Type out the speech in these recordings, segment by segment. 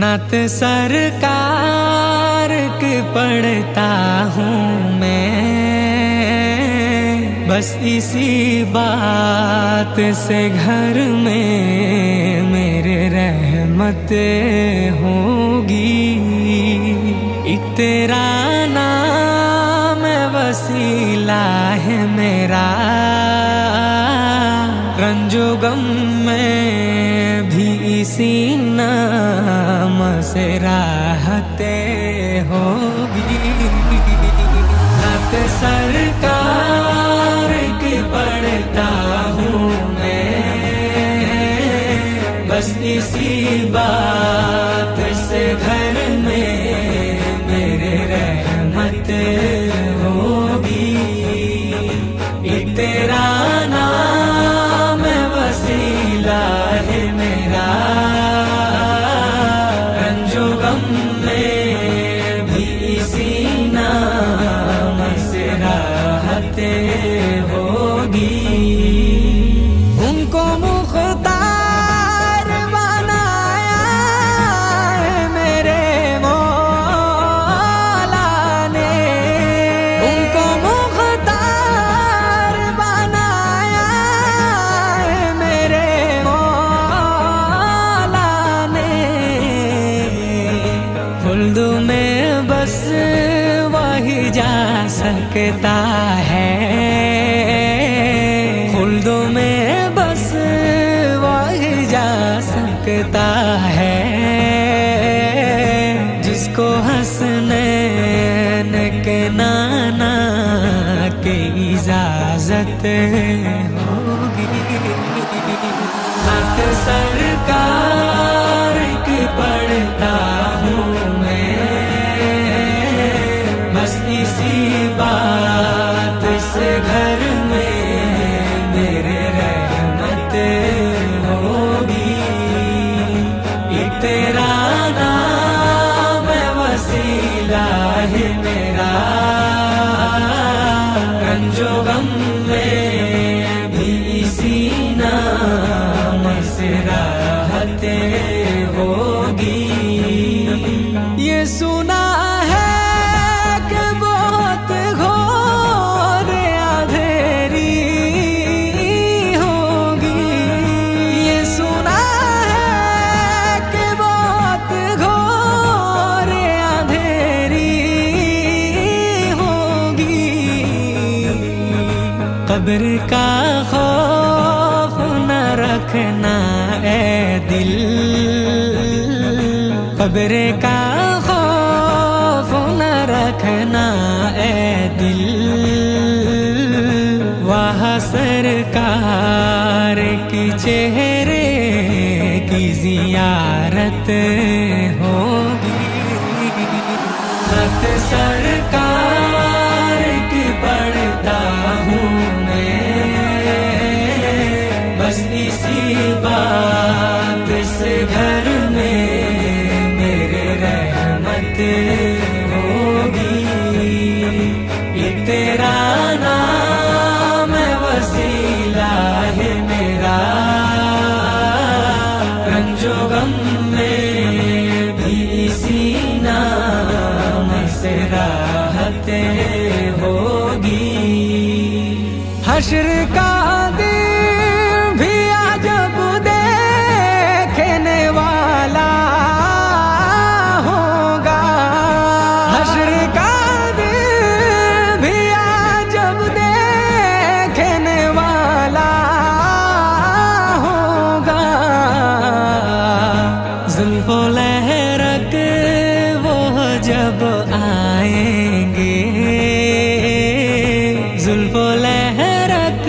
नत सरकार की पढ़ता हूँ मैं। बस इसी बात से घर में मेरे रहमत होगी। एक तेरा नाम वसीला है मेरा। रंजो गम में भी इसी से राहते होगी। हक सरकार की पढ़ता हूँ मैं। बस इसी बात से घर में बस वही जा सकता है। खुल्द में बस वही जा सकता है। जिसको हंसने के नाना की इजाज़त होगी Ah. कब्र का खौफ न रखना ए दिल कब्र का खौफ न रखना ए घर में मेरे रहमत होगी। ये तेरा नाम वसीला है मेरा। रंजो गम में भी इसी नाम से राहते होगी। हशर का लहरक वो जब आएँगे। जुल्फो लहरक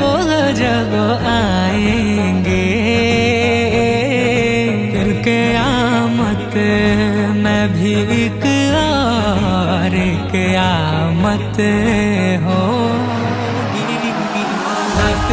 वो जब आएँगे। फिर कयामत मैं भी एक और होगी। हक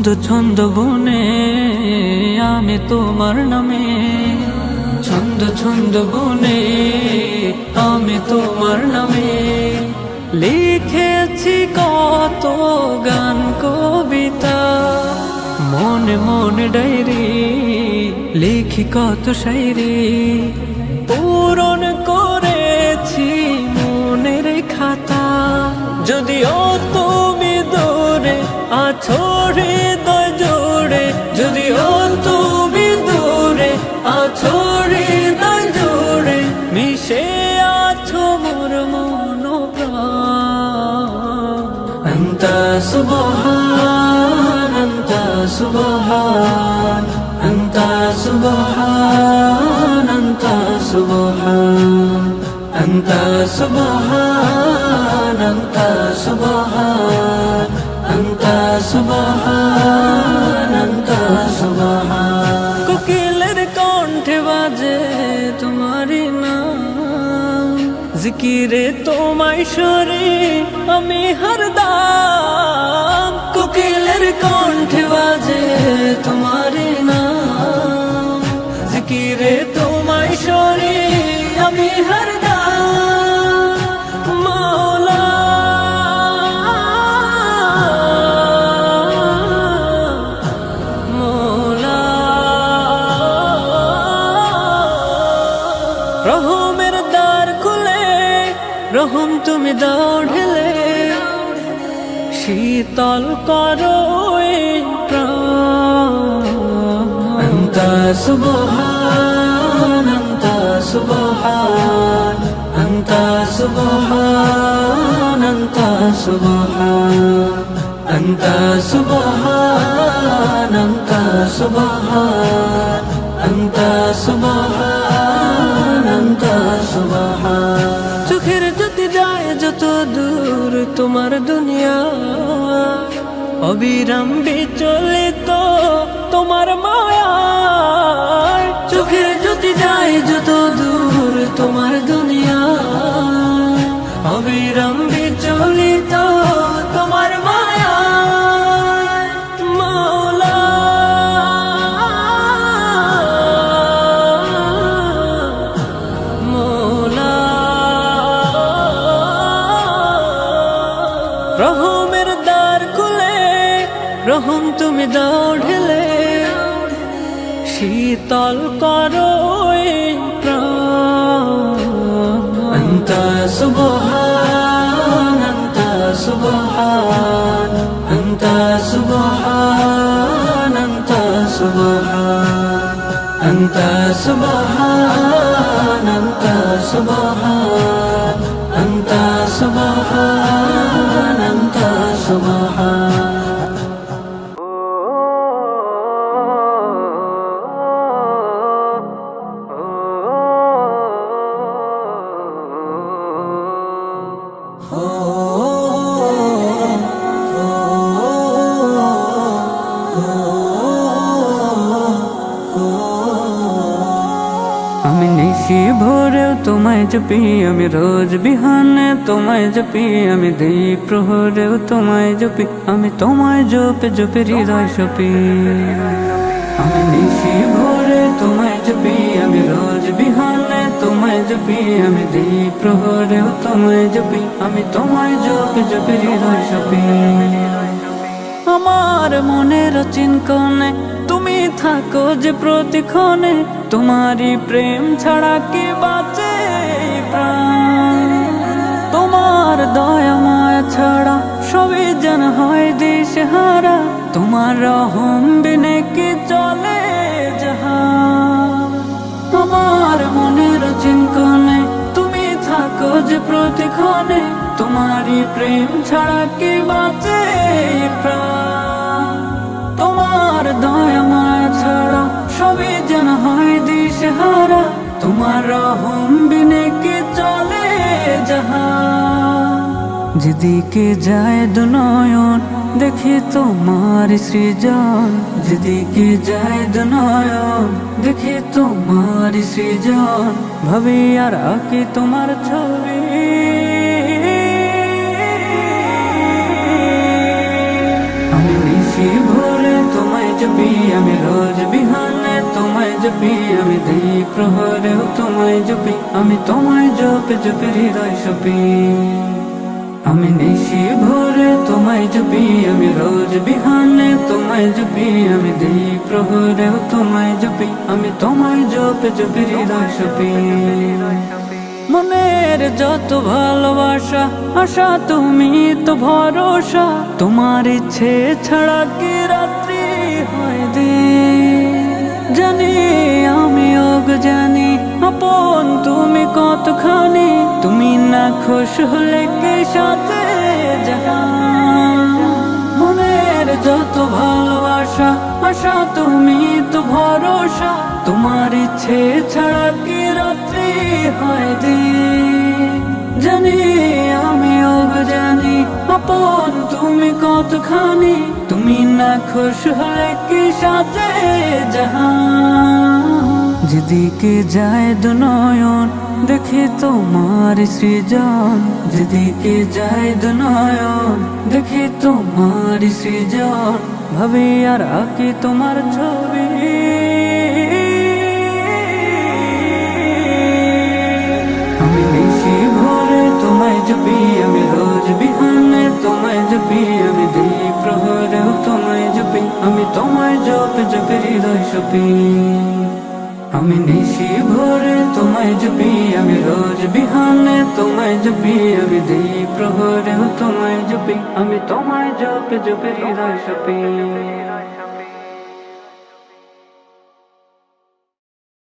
ছন্দ ছন্দ বনে, আমি তোমার নামে। ছন্দ ছন্দ বনে, আমি তোমার নামে। লিখেছি কত গান, কবিতা। মনে মনে ডায়েরি, লিখি কত শায়রি। পূরণ করেছি মনের খাতা। যদিও তুমি দূরে আছো জোড়ে যেও তুমি দূরে, আছো রে দূরে মিশে আছো মোর মন অন্ত সুবহান অন্ত সুবহান অন্ত সুবহান অন্ত সুবহান অন্ত সুবহান অন্ত সুবহান অন্ত সুবহান। কোকিলের কণ্ঠে বাজে তোমারই নাম। জিকিরে তোমায় সরে আমি হরদাম কোকিলের কণ্ঠে বাজে তোমারই নাম। জিকিরে তোমায় সরে আমি হরদাম سبحان أنت سبحان أنت سبحان أنت سبحان أنت سبحان أنت سبحان أنت سبحان أنت سبحان চোখের যদি যায় যত দূর তোমার দুনিয়া অবিরাম বিচলিত তোমার মায়া তোমার দুনিয়া। অবিরাম বিচলিত তোমার মায়া। মৌলা মৌলা রহমের দ্বার খুলে, রহম তুমি দাও ঢেলে। শীতল করো سبحان أنت سبحان أنت سبحان أنت سبحان তোমায় জপি আমি রোজ বিহানে, তোমায় জপি আমি দিই প্রহরেও, তোমায় জপি আমি তোমায় জপে জপে হৃদয় সপি। আমি নিশি ভোরে তোমায় জপি আমি রোজ বিহানে, তোমায় জপি আমি দিই প্রহরেও, তোমায় জপি আমি তোমায় জপে জপে হৃদয় সপি। আমার মনের চিনকনে তুমি থাকো যে প্রতিক্ষণে, তোমারই প্রেম ছাড়া কে বাঁচে? তোমার দয়া মায়া ছাড়া সবই যেন হয় দিশেহারা। তোমার রহম বিনে কি চলে জাহান আমার মনের চিনকনে তুমি থাকো যে প্রতিক্ষণে, তোমারই প্রেম ছাড়া কি বাঁচে প্রাণ? তোমার দয়া মায়া ছাড়া সবই যেন হয় দিশেহারা, তোমার রহম বিনে কি চলে জাহান যেদিকে যায় দুনয়ন, দেখি তোমার সৃজন। যেদিকে যায় দুনয়ন, দেখি তোমার সৃজন। ভাবি আর আঁকি তোমার ছবি। আমি নিশি ভোরে তোমায় জপি, আমি রোজ বিহানে তোমায় জপি, আমি দেই প্রহরেও তোমায় জপি, আমি তোমায় জপে জপে হৃদয় সপি। আমি নিশি ভোরে, তোমায় জপি আমি রোজ বিহানে, তোমায় জপি আমি দেই প্রহরেও তোমায় জপি আমি তোমায় জপে জপে হৃদয় সপি। মনের যত ভালোবাসা, আশা তুমি তো ভরসা, তোমার ইচ্ছে ছাড়া কি রাত্রি হয় দিন? জানি আমি ওগ জানি আপন তুমি কতখানি? তুমি না খুশ হলে কে সাথে মনের যত ভালোবাসা, আশা তুমি তো ভরসা। তোমার ইচ্ছে ছাড়া কি রাত্রি হয় দিন জানি আমি জানি আপন তুমি কতখানি? তুমি না খুশ হলে কি সাথে জাহান যেদিকে যায় দুনয়ন, দেখে তোমার সৃজন। যেদিকে যায় দুনয়ন, দেখে তোমার সৃজন। ভাবে আর আঁকে তোমার ছবি। আমি নিশি ভোরে তোমায় জপি, আমি রোজ বিহানে তোমায় জপি। আমি দিই প্রহরেও তোমায় জপি, আমি তোমায় জপ, জপে হৃদয় সপি। আমি নিশি ভোরে, তোমায় জপি আমি রোজ বিহানে, তোমায় জপি আমি দেই প্রহরে তোমায় জপি আমি তোমায় জপে জপে, হৃদয় সপি।